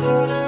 Música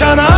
yaşananlardan